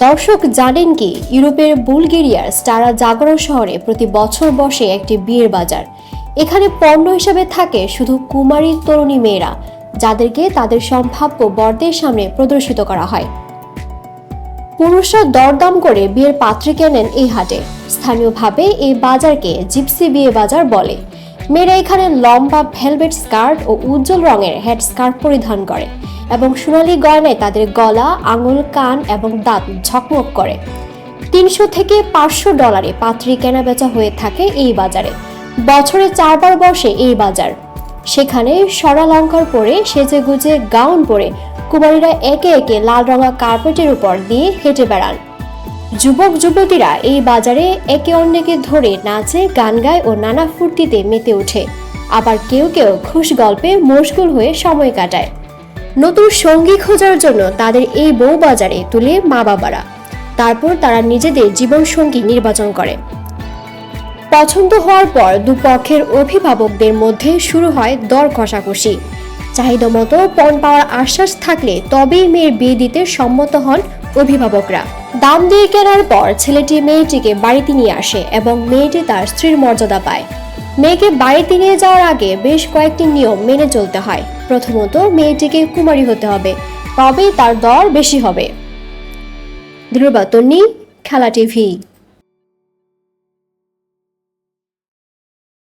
দর্শক জানেন কি, ইউরোপের বুলগেরিয়ার স্টারা জাগরণ শহরে প্রতি বছর বসে একটি বিয়ের বাজার। এখানে পণ্য হিসাবে থাকে শুধু কুমারী তরুণী মেয়েরা, যাদেরকে তাদের সম্ভাব্য বরদের সামনে প্রদর্শিত করা হয়। পুরুষরা দরদাম করে বিয়ের পাত্রী কেনেন এই হাটে। স্থানীয়ভাবে এই বাজারকে জিপসি বিয়ে বাজার বলে। মেয়েরা এখানে লম্বা ভেলভেট স্কার্ট ও উজ্জ্বল রঙের হেড স্কার্ট পরিধান করে। এবং সোনালি গয়নায় তাদের গলা, আঙুল, কান এবং দাঁত ঝকমক করে। তিনশো থেকে পাঁচশো ডলারে পাত্রী কেনা বেচা হয়ে থাকে এই বাজারে। বছরে চারবার বসে এই বাজার। সেখানে সরালঙ্কার পরে সেজে গুজে গাউন পরে কুমারীরা একে একে লাল রঙা কার্পেটের উপর দিয়ে হেঁটে বেড়ান। যুবক, যুবতীরা এই বাজারে একে অন্যকে ধরে নাচে, গান গায় ও নানা ফুর্তিতে মেতে ওঠে। আবার কেউ কেউ খুশ গল্পে মশগুল হয়ে সময় কাটায়। নতুন সঙ্গী খোঁজার জন্য তাদের এই বউ বাজারে তুলে মা বাবারা। তারপর তারা নিজেদের জীবনসঙ্গী নির্বাচন করে। পছন্দ হওয়ার পর দুপক্ষের অভিভাবকদের মধ্যে শুরু হয় দর কষাকষি চাহিদা মতো পণ পাওয়ার আশ্বাস থাকলে তবেই মেয়ের বিয়ে দিতে সম্মত হন অভিভাবকরা। দাম দিয়ে কেনার পর ছেলেটি মেয়েটিকে বাড়িতে নিয়ে আসে এবং মেয়েটি তার স্ত্রীর মর্যাদা পায়। মেয়েকে বাড়িতে নিয়ে যাওয়ার আগে বেশ কয়েকটি নিয়ম মেনে চলতে হয়। প্রথমত, মেয়েটিকে কুমারী হতে হবে তবে তার দর বেশি হবে। ধ্রুবাতনী খেলা টিভি।